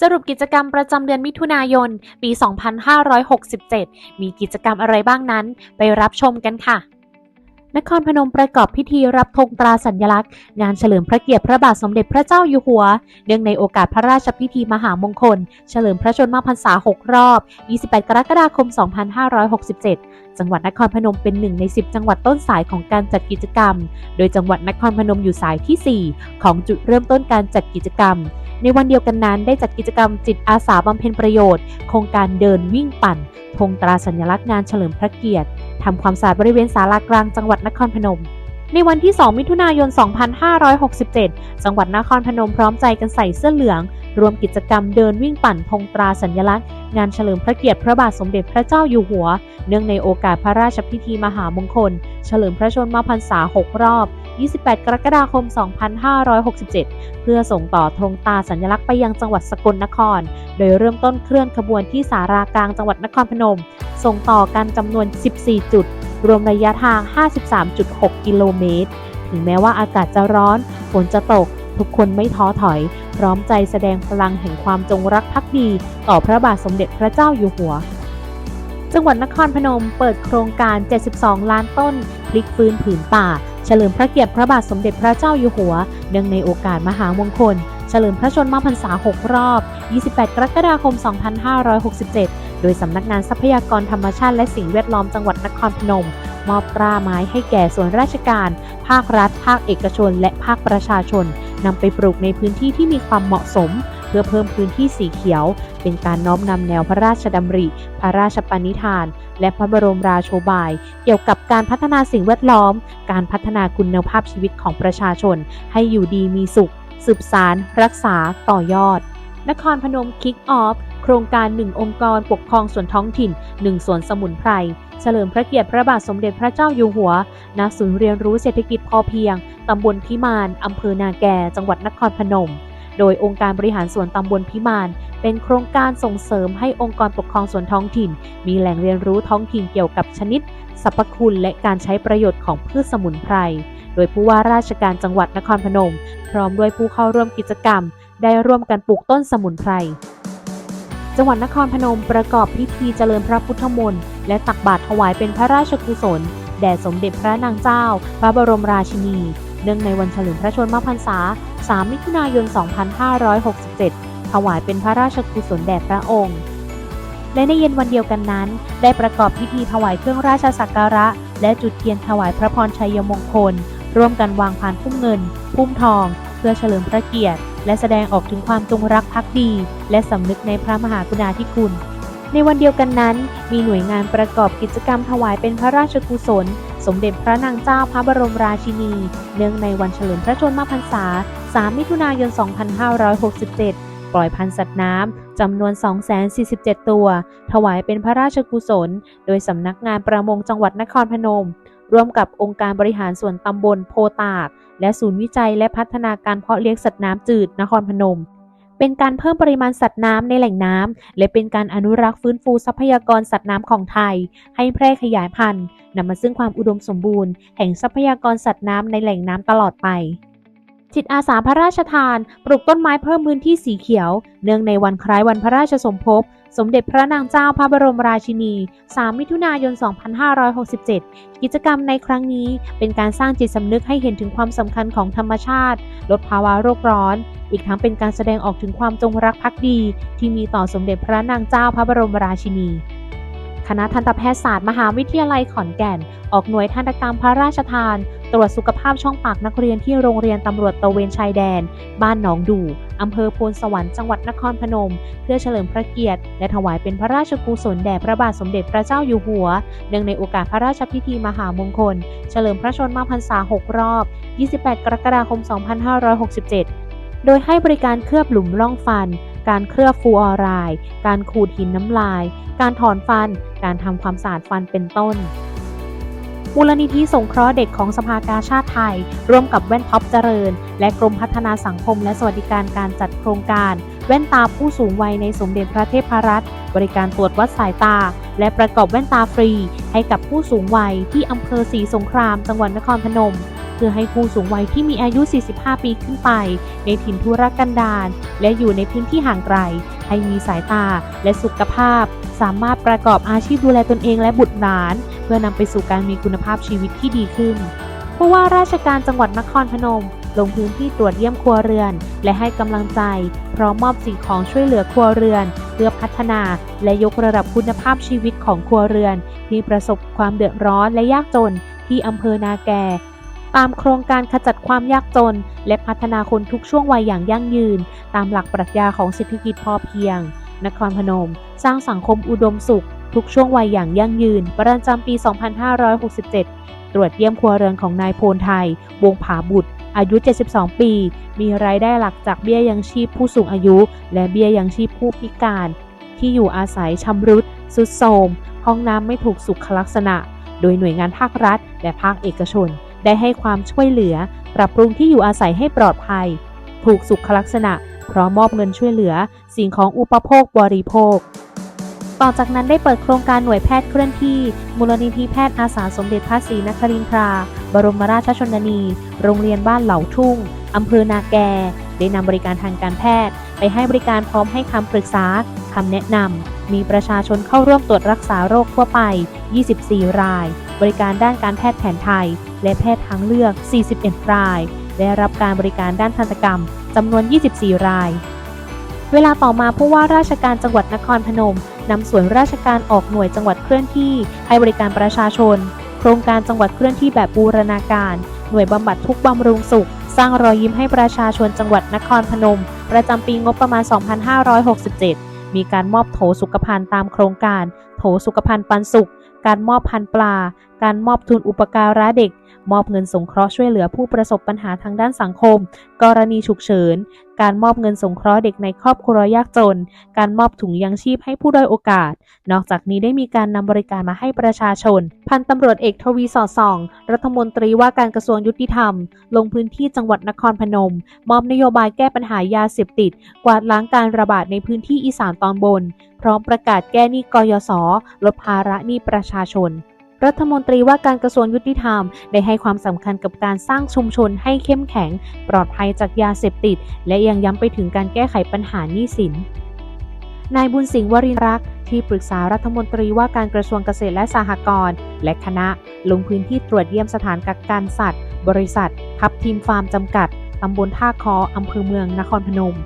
สรุปกิจกรรมประจำเดือนมิถุนายน ปี 2567 มีกิจกรรมอะไรบ้างนั้น ไปรับชมกันค่ะ นครพนมประกอบพิธีรับธงตราสัญลักษณ์ งานเฉลิมพระเกียรติพระบาทสมเด็จพระเจ้าอยู่หัว เนื่องในโอกาสพระราชพิธีมหามงคล เฉลิมพระชนมพรรษา 6 รอบ 28 กรกฎาคม 2567จังหวัดนครพนมเป็นหนึ่งใน 10 จังหวัดต้นสายของการจัดกิจกรรม โดยจังหวัดนครพนมอยู่สายที่ 4 ของจุดเริ่มต้นการจัดกิจกรรม ในวันเดียวกันนั้นได้จัดกิจกรรมจิตอาสาบำเพ็ญประโยชน์ โครงการเดินวิ่งปั่นธงตราสัญลักษณ์งานเฉลิมพระเกียรติทำความสะอาดบริเวณศาลากลางจังหวัดนครพนม ในวันที่ 2 มิถุนายน 2567 จังหวัดนครพนมพร้อมใจกันใส่เสื้อเหลืองรวมกิจกรรมเดินวิ่งปั่นธงตราสัญลักษณ์ งานเฉลิมพระเกียรติพระบาทสมเด็จพระเจ้าอยู่หัว เนื่องในโอกาสพระราชพิธีมหามงคล เฉลิมพระชนมพรรษา 6 รอบ 28 กรกฎาคม 2567 เพื่อส่งต่อธงตาสัญลักษณ์ไปยังจังหวัดสกลนคร โดยเริ่มต้นเคลื่อนขบวนที่สารากลางจังหวัดนครพนม ส่งต่อกันจำนวน 14 จุด รวมระยะทาง 53.6 กิโลเมตร ถึงแม้ว่าอากาศจะร้อน ฝนจะตก ทุกคนไม่ท้อถอย พร้อมใจแสดงพลังแห่งความจงรักภักดี ต่อพระบาทสมเด็จพระเจ้าอยู่หัวจังหวัดนครพนมเปิดโครงการ 72 ล้านต้น พลิกฟื้นผืนป่า เฉลิมพระเกียรติพระบาทสมเด็จพระเจ้าอยู่หัว เนื่องในโอกาสมหามงคล เฉลิมพระชนมพรรษา 6 รอบ 28 กรกฎาคม 2567 โดยสำนักงานทรัพยากรธรรมชาติและสิ่งแวดล้อมจังหวัดนครพนม มอบกล้าไม้ให้แก่ส่วนราชการ ภาครัฐ ภาคเอกชน และภาคประชาชนนำไปปลูกในพื้นที่ที่มีความเหมาะสม เพื่อเพิ่มพื้นที่สีเขียว เป็นการน้อมนำแนวพระราชดำริ พระราชปณิธาน และพระบรมราโชบาย เกี่ยวกับการพัฒนาสิ่งแวดล้อม การพัฒนาคุณภาพชีวิตของประชาชน ให้อยู่ดีมีสุข สืบสาร รักษาต่อยอด นครพนมคิกออฟโครงการ1องค์กรปกครองส่วนท้องถิ่น1สวนสมุนไพรเฉลิมพระเกียรติพระบาทสมเด็จพระเจ้าอยู่หัว ณ ศูนย์เรียนรู้เศรษฐกิจพอเพียง ตำบลพิมาน อำเภอนาแก จังหวัดนครพนม โดยองค์การบริหารส่วนตำบลพิมาน เป็นโครงการส่งเสริมให้องค์กรปกครองส่วนท้องถิ่น มีแหล่งเรียนรู้ท้องถิ่นเกี่ยวกับชนิดสรรพคุณและการใช้ประโยชน์ของพืชสมุนไพร โดยผู้ว่าราชการจังหวัดนครพนม พร้อมด้วยผู้เข้าร่วมกิจกรรม ได้ร่วมกันปลูกต้นสมุนไพร จังหวัดนครพนมประกอบพิธีเจริญพระพุทธมนต์และตักบาตรถวายเป็นพระราชกุศล แด่สมเด็จพระนางเจ้า พระบรมราชินี เนื่องในวันเฉลิมพระชนมพรรษา 3 มิถุนายน 2567 ถวายเป็นพระราชกุศลแด่พระองค์ และในเย็นวันเดียวกันนั้น ได้ประกอบพิธีถวายเครื่องราชสักการะ และจุดเทียนถวายพระพรชัยมงคล ร่วมกันวางพานพุ่มเงิน พุ่มทอง เพื่อเฉลิมพระเกียรติ และแสดงออกถึงความจงรักภักดี และสำนึกในพระมหากรุณาธิคุณในวันเดียวกันนั้น มีหน่วยงานประกอบกิจกรรมถวายเป็นพระราชกุศล สมเด็จพระนางเจ้าพระบรมราชินี เนื่องในวันเฉลิมพระชนมพรรษา 3 มิถุนายน 2567 ปล่อยพันธุ์สัตว์น้ำจำนวน 247 ตัว ถวายเป็นพระราชกุศล โดยสำนักงานประมงจังหวัดนครพนม ร่วมกับองค์การบริหารส่วนตำบลโพตาก และศูนย์วิจัยและพัฒนาการเพาะเลี้ยงสัตว์น้ำจืดนครพนม เป็นการเพิ่มปริมาณสัตว์น้ำในแหล่งน้ำและเป็นการอนุรักษ์ฟื้นฟูทรัพยากรสัตว์น้ำของไทย ให้แพร่ขยายพันธุ์นำมาซึ่งความอุดมสมบูรณ์แห่งทรัพยากรสัตว์น้ำในแหล่งน้ำตลอดไป จิตอาสาพระราชทาน ปลูกต้นไม้เพิ่มพื้นที่สีเขียว เนื่องในวันคล้ายวันพระราชสมภพ สมเด็จพระนางเจ้าพระบรมราชินี 3 มิถุนายน 2567 กิจกรรมในครั้งนี้เป็นการสร้างจิตสำนึกให้เห็นถึงความสำคัญของธรรมชาติ ลดภาวะโรคร้อน อีกทั้งเป็นการแสดงออกถึงความจงรักภักดี ที่มีต่อสมเด็จพระนางเจ้าพระบรมราชินีคณะทันตแพทยศาสตร์มหาวิทยาลัยขอนแก่น ออกหน่วยทันตกรรมพระราชทาน ตรวจสุขภาพช่องปากนักเรียนที่โรงเรียนตำรวจตะเวนชายแดน บ้านหนองดูอำเภอโพนสวรรค์จังหวัดนครพนม เพื่อเฉลิมพระเกียรติ และถวายเป็นพระราชกุศลแด่พระบาทสมเด็จพระเจ้าอยู่หัว เนื่องในโอกาสพระราชพิธีมหามงคล เฉลิมพระชนมพรรษา 6 รอบ 28 กรกฎาคม 2567 โดยให้บริการเคลือบหลุมร่องฟัน การเคลือบฟูออไรด์การขูดหินน้ำลาย การถอนฟัน การทำความสะอาดฟันเป็นต้น มูลนิธิสงเคราะห์เด็กของสภากาชาติไทย ร่วมกับแว่นท็อปเจริญ และกรมพัฒนาสังคมและสวัสดิการการจัดโครงการ แว่นตาผู้สูงวัยในสมเด็จพระเทพรัตน์บริการตรวจวัดสายตา และประกอบแว่นตาฟรี ให้กับผู้สูงวัยที่อำเภอศรีสงคราม จังหวัดนครพนม เพื่อให้ผู้สูงวัยที่มีอายุ 45 ปีขึ้นไป ในถิ่นทุรกันดารและอยู่ในพื้นที่ห่างไกล ให้มีสายตาและสุขภาพ สามารถประกอบอาชีพดูแลตนเองและบุตรหลาน พื่อนำไปสู่การมีคุณภาพชีวิตที่ดีขึ้น ผู้ว่าราชการจังหวัดนครพนม ลงพื้นที่ตรวจเยี่ยมครัวเรือน และให้กำลังใจ พร้อมมอบสิ่งของช่วยเหลือครัวเรือน เพื่อพัฒนา และยกระดับคุณภาพชีวิตของครัวเรือน ที่ประสบความเดือดร้อนและยากจนที่อำเภอนาแกตามโครงการขจัดความยากจน และพัฒนาคนทุกช่วงวัยอย่างยั่งยืน ตามหลักปรัชญาของเศรษฐกิจพอเพียง นครพนม สร้างสังคมอุดมสุข ทุกช่วงวัยอย่างยั่งยืน ประจำปี 2567 ตรวจเยี่ยมครัวเรือนของนายโพลไทย วงผาบุตร อายุ 72 ปี มีรายได้หลักจากเบี้ยยังชีพผู้สูงอายุ และเบี้ยยังชีพผู้พิการ ที่อยู่อาศัยชำรุดสุดโทรมห้องน้ำไม่ถูกสุขลักษณะ โดยหน่วยงานภาครัฐ และภาคเอกชน ได้ให้ความช่วยเหลือ ปรับปรุงที่อยู่อาศัยให้ปลอดภัย ถูกสุขลักษณะพร้อมมอบเงินช่วยเหลือ สิ่งของอุปโภคบริโภค ต่อจากนั้นได้เปิดโครงการหน่วยแพทย์เคลื่อนที่ มูลนิธิแพทย์อาสาสมเด็จพระศรีนครินทรา บรมราชชนนี โรงเรียนบ้านเหล่าทุ่ง อำเภอนาแก ได้นำบริการทางการแพทย์ ไปให้บริการพร้อมให้คำปรึกษาคำแนะนำ มีประชาชนเข้าร่วมตรวจรักษาโรคทั่วไป 24 ราย บริการด้านการแพทย์แผนไทย และแพทย์ทางเลือก 41 ราย ได้รับการบริการด้านทันตกรรมจำนวน 24 ราย เวลาต่อมาผู้ว่าราชการจังหวัดนครพนม นำส่วนราชการออกหน่วยจังหวัดเคลื่อนที่ ให้บริการประชาชน โครงการจังหวัดเคลื่อนที่แบบบูรณาการ หน่วยบำบัดทุกบำรุงสุข สร้างรอยยิ้มให้ประชาชนจังหวัดนครพนม ประจำปีงบประมาณ 2567 มีการมอบโถสุขภัณฑ์ตามโครงการ โถสุขภัณฑ์ปันสุข การมอบพันปลา การมอบทุนอุปการะเด็ก มอบเงินสงเคราะห์ช่วยเหลือผู้ประสบปัญหาทางด้านสังคม กรณีฉุกเฉิน การมอบเงินสงเคราะห์เด็กในครอบครัวยากจน การมอบถุงยังชีพให้ผู้ด้อยโอกาส นอกจากนี้ได้มีการนำบริการมาให้ประชาชน พันตำรวจเอกทวีสอดส่อง รัฐมนตรีว่าการกระทรวงยุติธรรม ลงพื้นที่จังหวัดนครพนม มอบนโยบายแก้ปัญหายาเสพติด กวาดล้างการระบาดในพื้นที่อีสานตอนบน พร้อมประกาศแก้หนี้กยศลดภาระหนี้ประชาชน รัฐมนตรีว่าการกระทรวงยุติธรรม ได้ให้ความสำคัญกับการสร้างชุมชนให้เข้มแข็ง ปลอดภัยจากยาเสพติด และยังย้ำไปถึงการแก้ไขปัญหาหนี้สิน นายบุญสิงห์วรินร์รักษ์ที่ปรึกษารัฐมนตรีว่าการกระทรวงเกษตรและสหกรณ์และคณะ ลงพื้นที่ตรวจเยี่ยมสถานกักกันสัตว์ บริษัท ทับทีมฟาร์มจำกัดตำบลท่าคออำเภอเมืองนครพนม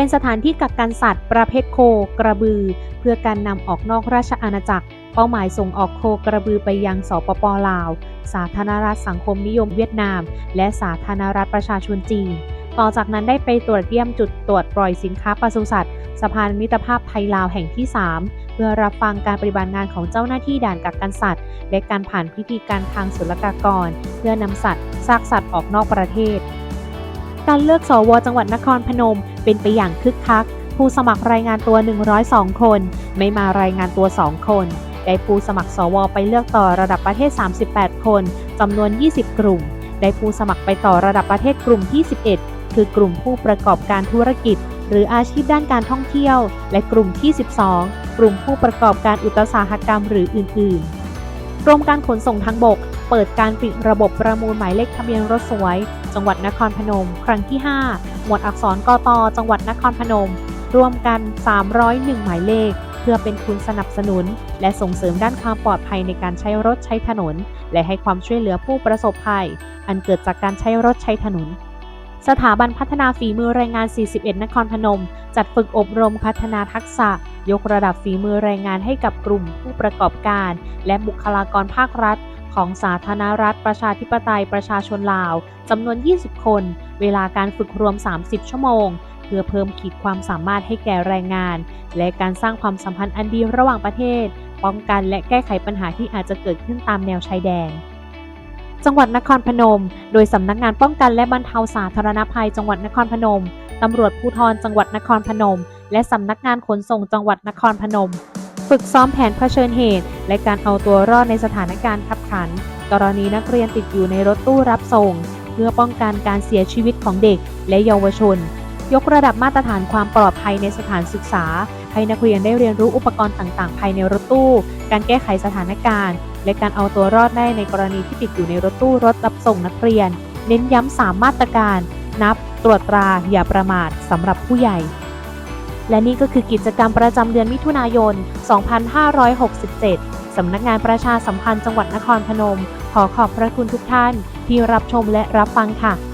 เป็นสถานที่กักกันสัตว์ ประเภทโค กระบือ เพื่อการนำออกนอกราชอาณาจักร เป้าหมายส่งออกโคกระบือไปยังสปปลาว สาธารณรัฐสังคมนิยมเวียดนาม และสาธารณรัฐประชาชนจีน ต่อจากนั้นได้ไปตรวจเยี่ยมจุดตรวจปล่อยสินค้าปศุสัตว์สะพานมิตรภาพไทยลาวแห่งที่ 3 เพื่อรับฟังการปฏิบัติงานของเจ้าหน้าที่ด่านกักกันสัตว์ และการผ่านพิธีการทางศุลกากร เพื่อนำสัตว์ซากสัตว์ออกนอกประเทศ การเลือกสวจังหวัดนครพนม เป็นไปอย่างคึกคัก ผู้สมัครรายงานตัว 102 คน ไม่มารายงานตัว 2 คน ได้ผู้สมัครสวไปเลือกต่อระดับประเทศ 38 คนจำนวน 20 กลุ่ม ได้ผู้สมัครไปต่อระดับประเทศกลุ่มที่ 11 คือกลุ่มผู้ประกอบการธุรกิจ หรืออาชีพด้านการท่องเที่ยว และกลุ่มที่ 12 กลุ่มผู้ประกอบการอุตสาหกรรมหรืออื่น ๆ กรมการขนส่งทางบกเปิดการปิดระบบประมูลหมายเลขทะเบียนรถสวย จังหวัดนครพนม ครั้งที่ 5 หมวดอักษรกตจังหวัดนครพนม รวมกัน 301 หมายเลข เพื่อเป็นทุนสนับสนุน และส่งเสริมด้านความปลอดภัยในการใช้รถใช้ถนน และให้ความช่วยเหลือผู้ประสบภัย อันเกิดจากการใช้รถใช้ถนนสถาบันพัฒนาฝีมือแรงงาน 41 นครพนม จัดฝึกอบรมพัฒนาทักษะ ยกระดับฝีมือแรงงานให้กับกลุ่มผู้ประกอบการ และบุคลากรภาครัฐ ของสาธารณรัฐประชาธิปไตยประชาชนลาว จำนวน 20 คน เวลาการฝึกรวม 30 ชั่วโมง เพื่อเพิ่มขีดความสามารถให้แก่แรงงาน และการสร้างความสัมพันธ์อันดีระหว่างประเทศ ป้องกันและแก้ไขปัญหาที่อาจจะเกิดขึ้นตามแนวชายแดนจังหวัดนครพนม โดยสำนักงานป้องกันและบรรเทาสาธารณภัย จังหวัดนครพนม ตำรวจภูธรจังหวัดนครพนม และสำนักงานขนส่งจังหวัดนครพนม ฝึกซ้อมแผนเผชิญเหตุ และการเอาตัวรอดในสถานการณ์ขับขัน กรณีนักเรียนติดอยู่ในรถตู้รับส่ง พื่อป้องกันการเสียชีวิตของเด็กและเยาวชน ยกระดับมาตรฐานความปลอดภัยในสถานศึกษา ให้นักเรียนได้เรียนรู้อุปกรณ์ต่างๆ ภายในรถตู้ การแก้ไขสถานการณ์ และการเอาตัวรอดได้ในกรณีที่ติดอยู่ในรถตู้รถรับส่งนักเรียน เน้นย้ำสามมาตรการ นับ ตรวจตรา อย่าประมาทสำหรับผู้ใหญ่และนี่ก็คือกิจกรรมประจำเดือนมิถุนายน 2567 สำนักงานประชาสัมพันธ์จังหวัดนครพนม ขอขอบพระคุณทุกท่านที่รับชมและรับฟังค่ะ